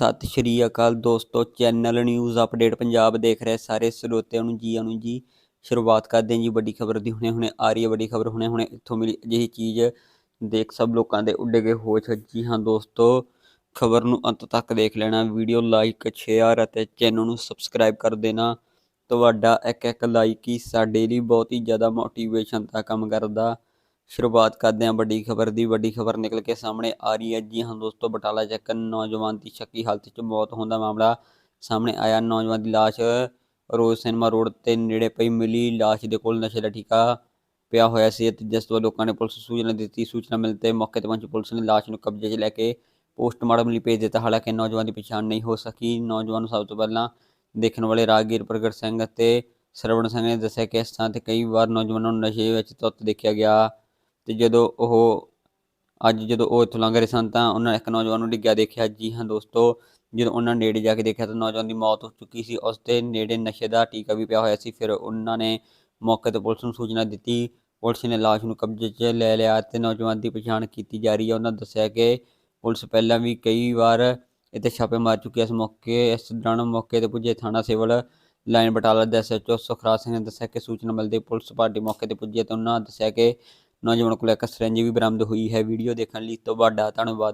ਸਤਿ ਸ਼੍ਰੀ ਅਕਾਲ ਦੋਸਤੋ, channel news update Punjab ਦੇਖ ਰਹੇ ਸਾਰੇ ਸਰੋਤਿਆਂ ਨੂੰ ਜੀ ਆਇਆਂ ਜੀ। ਸ਼ੁਰੂਆਤ ਕਰਦੇ ਹਾਂ ਜੀ ਵੱਡੀ ਖਬਰ ਦੀ, ਹੁਣੇ ਹੁਣੇ ਆ ਰਹੀ ਹੈ ਵੱਡੀ ਖਬਰ, ਹੁਣੇ ਹੁਣੇ ਇੱਥੋਂ ਮਿਲੀ ਅਜਿਹੀ ਚੀਜ਼ ਦੇਖ ਸਭ ਲੋਕਾਂ ਦੇ ਉੱਡੇ ਗਏ ਹੋਸ਼। ਜੀ ਹਾਂ ਦੋਸਤੋ, ਖਬਰ ਨੂੰ ਅੰਤ ਤੱਕ ਦੇਖ ਲੈਣਾ, ਵੀਡੀਓ ਲਾਈਕ, ਸ਼ੇਅਰ ਅਤੇ ਚੈਨਲ ਨੂੰ ਸਬਸਕ੍ਰਾਈਬ ਕਰ ਦੇਣਾ। ਤੁਹਾਡਾ ਇੱਕ ਇੱਕ ਲਾਈਕ ਹੀ ਸਾਡੇ ਲਈ ਬਹੁਤ ਹੀ ਜ਼ਿਆਦਾ ਮੋਟੀਵੇਸ਼ਨ ਦਾ ਕੰਮ ਕਰਦਾ। ਸ਼ੁਰੂਆਤ ਕਰਦੇ ਹਾਂ ਵੱਡੀ ਖਬਰ ਦੀ। ਵੱਡੀ ਖਬਰ ਨਿਕਲ ਕੇ ਸਾਹਮਣੇ ਆ ਰਹੀ ਹੈ। ਜੀ ਹਾਂ ਦੋਸਤੋ, ਬਟਾਲਾ 'ਚ ਨੌਜਵਾਨ ਦੀ ਸ਼ੱਕੀ ਹਾਲਤ 'ਚ ਮੌਤ ਹੋਣ ਦਾ ਮਾਮਲਾ ਸਾਹਮਣੇ ਆਇਆ। ਨੌਜਵਾਨ ਦੀ ਲਾਸ਼ ਰੋਜ਼ ਸਿਨੇਮਾ ਰੋਡ ਤੇ ਨੇੜੇ ਪਈ ਮਿਲੀ। ਲਾਸ਼ ਦੇ ਕੋਲ ਨਸ਼ੇ ਦਾ ਟੀਕਾ ਪਿਆ ਹੋਇਆ ਸੀ ਅਤੇ ਜਿਸ ਤੋਂ ਬਾਅਦ ਲੋਕਾਂ ਨੇ ਪੁਲਿਸ ਨੂੰ ਸੂਚਨਾ ਦਿੱਤੀ। ਸੂਚਨਾ ਮਿਲਣ ਤੇ ਮੌਕੇ ਤੇ ਪਹੁੰਚੀ ਪੁਲਿਸ ਨੇ ਲਾਸ਼ ਨੂੰ ਕਬਜ਼ੇ 'ਚ ਲੈ ਕੇ ਪੋਸਟਮਾਰਟਮ ਲਈ ਭੇਜ ਦਿੱਤਾ। ਹਾਲਾਂਕਿ ਨੌਜਵਾਨ ਦੀ ਪਛਾਣ ਨਹੀਂ ਹੋ ਸਕੀ। ਨੌਜਵਾਨ ਨੂੰ ਸਭ ਤੋਂ ਪਹਿਲਾਂ ਦੇਖਣ ਵਾਲੇ ਰਾਗੀਰ ਪ੍ਰਗਟ ਸਿੰਘ ਅਤੇ ਸਰਵਣ ਸਿੰਘ ਨੇ ਦੱਸਿਆ ਕਿ ਇਸ ਥਾਂ ਤੇ ਕਈ ਵਾਰ ਨੌਜਵਾਨਾਂ ਨੂੰ ਨਸ਼ੇ ਵਿੱਚ ਧੁੱਤ ਦੇਖਿਆ ਗਿਆ। ਤੇ ਜਦੋਂ ਉਹ ਅੱਜ ਜਦੋਂ ਉਹ ਇੱਥੋਂ ਲੰਘ ਰਹੇ ਸਨ ਤਾਂ ਉਹਨਾਂ ਨੇ ਇੱਕ ਨੌਜਵਾਨ ਨੂੰ ਡਿੱਗਿਆ ਦੇਖਿਆ। ਜੀ ਹਾਂ ਦੋਸਤੋ, ਜਦੋਂ ਉਹਨਾਂ ਨੇੜੇ ਜਾ ਕੇ ਦੇਖਿਆ ਤਾਂ ਨੌਜਵਾਨ ਦੀ ਮੌਤ ਹੋ ਚੁੱਕੀ ਸੀ। ਉਸ ਦੇ ਨੇੜੇ ਨਸ਼ੇ ਦਾ ਟੀਕਾ ਵੀ ਪਿਆ ਹੋਇਆ ਸੀ। ਫਿਰ ਉਹਨਾਂ ਨੇ ਮੌਕੇ ਤੇ ਪੁਲਿਸ ਨੂੰ ਸੂਚਨਾ ਦਿੱਤੀ। ਪੁਲਿਸ ਨੇ ਲਾਸ਼ ਨੂੰ ਕਬਜ਼ੇ 'ਚ ਲੈ ਲਿਆ ਤੇ ਨੌਜਵਾਨ ਦੀ ਪਛਾਣ ਕੀਤੀ ਜਾ ਰਹੀ ਹੈ। ਉਹਨਾਂ ਦੱਸਿਆ ਕਿ ਪੁਲਿਸ ਪਹਿਲਾਂ ਵੀ ਕਈ ਵਾਰ ਇੱਥੇ ਛਾਪੇ ਮਾਰ ਚੁੱਕੀ ਹੈ। ਇਸ ਮੌਕੇ, ਇਸ ਦੌਰਾਨ ਮੌਕੇ ਤੇ ਪੁੱਜੇ ਥਾਣਾ ਸਿਵਲ ਲਾਈਨ ਬਟਾਲਾ ਦੇ ਐਸਐਚਓ ਸੁਖਰਾਜ ਸਿੰਘ ਨੇ ਦੱਸਿਆ ਕਿ ਸੂਚਨਾ ਮਿਲਦੇ ਪੁਲਿਸ ਪਾਰਟੀ ਮੌਕੇ ਤੇ ਪੁੱਜੀ ਤੇ ਉਹਨਾਂ ਦੱਸਿਆ ਕਿ ਨੌਜਵਾਨ ਕੋਲ ਇੱਕ ਸਰੰਜ ਵੀ ਬਰਾਮਦ ਹੋਈ ਹੈ। ਵੀਡੀਓ ਦੇਖਣ ਲਈ ਤੁਹਾਡਾ ਧੰਨਵਾਦ।